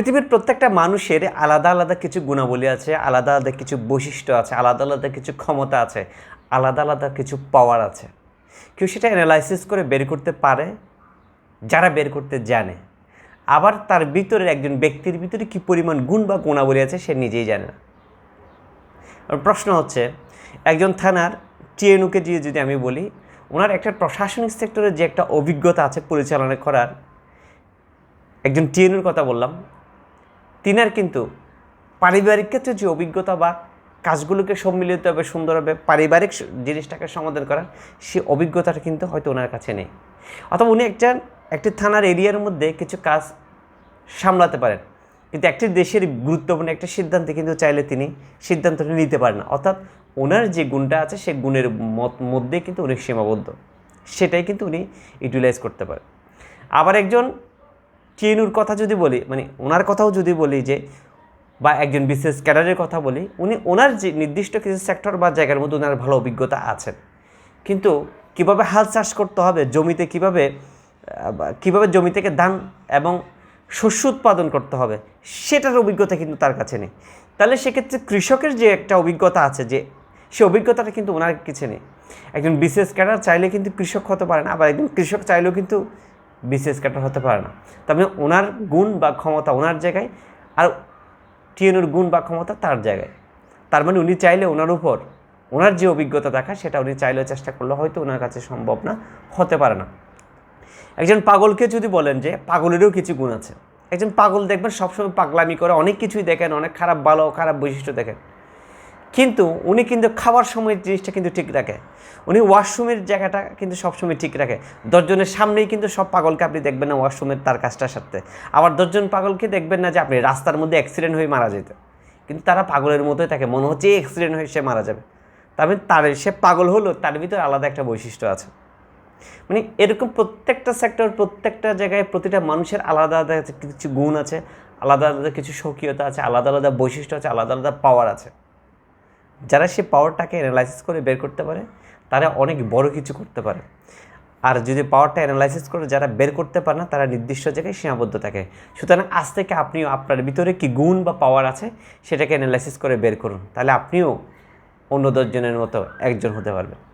পৃথিবীর প্রত্যেকটা মানুষের আলাদা আলাদা কিছু গুণাবলী আছে, আলাদা আলাদা কিছু বৈশিষ্ট্য আছে, আলাদা আলাদা কিছু ক্ষমতা আছে, আলাদা আলাদা কিছু পাওয়ার আছে। কেউ সেটা অ্যানালাইসিস করে বের করতে পারে, যারা বের করতে জানে। আবার তার ভিতরে একজন ব্যক্তির ভিতরে কী পরিমাণ গুণ বা গুণাবলী আছে সে নিজেই জানে না। প্রশ্ন হচ্ছে, একজন থানার টিএনউকে দিয়ে যদি আমি বলি, ওনার একটা প্রশাসনিক সেক্টরে যে একটা অভিজ্ঞতা আছে পরিচালনা করার, একজন টিএনউর কথা বললাম তিনার কিন্তু পারিবারিক ক্ষেত্রে যে অভিজ্ঞতা বা কাজগুলোকে সম্মিলিতভাবে সুন্দরভাবে পারিবারিক জিনিসটাকে সমাধান করার, সে অভিজ্ঞতাটা কিন্তু হয়তো ওনার কাছে নেই। অথবা উনি একটা, একটি থানার এরিয়ার মধ্যে কিছু কাজ সামলাতে পারেন। কিন্তু একটি দেশের গুরুত্বপূর্ণ একটা সিদ্ধান্তে কিন্তু চাইলে তিনি সিদ্ধান্তটা নিতে পারেন না। অর্থাৎ ওনার যে গুণটা আছে সেই গুণের মত- মধ্যে কিন্তু উনি সীমাবদ্ধ। সেটাই কিন্তু উনি ইউটিলাইজ করতে পারেন। আবার একজন টিএনুর কথা যদি বলি মানে ওনার কথাও যদি বলি যে, বা একজন বিশেষ ক্যাডারের কথা বলি, উনি ওনার যে নির্দিষ্ট কিছু সেক্টর বা জায়গার মধ্যে ওনার ভালো অভিজ্ঞতা আছেন। কিন্তু কীভাবে হাল চাষ করতে হবে, জমিতে কীভাবে কীভাবে জমি থেকে ধান এবং শস্য উৎপাদন করতে হবে, সেটার অভিজ্ঞতা কিন্তু তার কাছে নেই। তাহলে সেক্ষেত্রে কৃষকের যে একটা অভিজ্ঞতা আছে যে, সে অভিজ্ঞতাটা কিন্তু ওনার কিছু নেই। একজন বিশেষ ক্যাডার চাইলে কিন্তু কৃষক হতে পারে না, আবার একজন কৃষক চাইলেও কিন্তু বিশেষ ক্যাডার হতে পারে না। তার মানে ওনার গুণ বা ক্ষমতা ওনার জায়গায় আর টিএনুর গুণ বা ক্ষমতা তার জায়গায়। তার মানে উনি চাইলে ওনার উপর ওনার যে অভিজ্ঞতা দেখা সেটা উনি চাইলেও চেষ্টা করলে হয়তো ওনার কাছে সম্ভব না, হতে পারে না। একজন পাগলকে যদি বলেন যে পাগলেরও কিছু গুণ আছে, একজন পাগল দেখবেন সবসময় পাগলামি করে, অনেক কিছুই দেখেন, অনেক খারাপ ভালো, খারাপ বৈশিষ্ট্য দেখেন। কিন্তু উনি কিন্তু খাবার সময়ের জিনিসটা কিন্তু ঠিক রাখে। উনি ওয়াশরুমের জায়গাটা কিন্তু সবসময় ঠিক রাখে। দশজনের সামনেই কিন্তু সব পাগলকে আপনি দেখবেন না ওয়াশরুমের তার কাজটার সাথে আবার দশজন পাগলকে দেখবেন না যে আপনি রাস্তার মধ্যে অ্যাক্সিডেন্ট হয়ে মারা যেতে। কিন্তু তারা পাগলের মতোই থাকে, মনে হচ্ছে অ্যাক্সিডেন্ট হয়ে সে মারা যাবে। তবে তার, সে পাগল হলো, তার ভিতরে আলাদা একটা বৈশিষ্ট্য আছে। মানে এরকম প্রত্যেকটা সেক্টর প্রত্যেকটা জায়গায় প্রতিটা মানুষের আলাদা আলাদা কিছু গুণ আছে, আলাদা আলাদা কিছু স্বকীয়তা আছে, আলাদা আলাদা বৈশিষ্ট্য আছে, আলাদা আলাদা পাওয়ার আছে। যারা সে পাওয়ারটাকে অ্যানালাইসিস করে বের করতে পারে, তারা অনেক বড় কিছু করতে পারে। আর যদি পাওয়ারটা অ্যানালাইসিস করে যারা বের করতে পারে না, তারা নির্দিষ্ট জায়গায় সীমাবদ্ধ থাকে। সুতরাং আজ থেকে আপনিও আপনার ভিতরে কি গুণ বা পাওয়ার আছে, সেটাকে অ্যানালাইসিস করে বের করুন। তাহলে আপনিও অন্য দশজনের মতো একজন হতে পারবেন।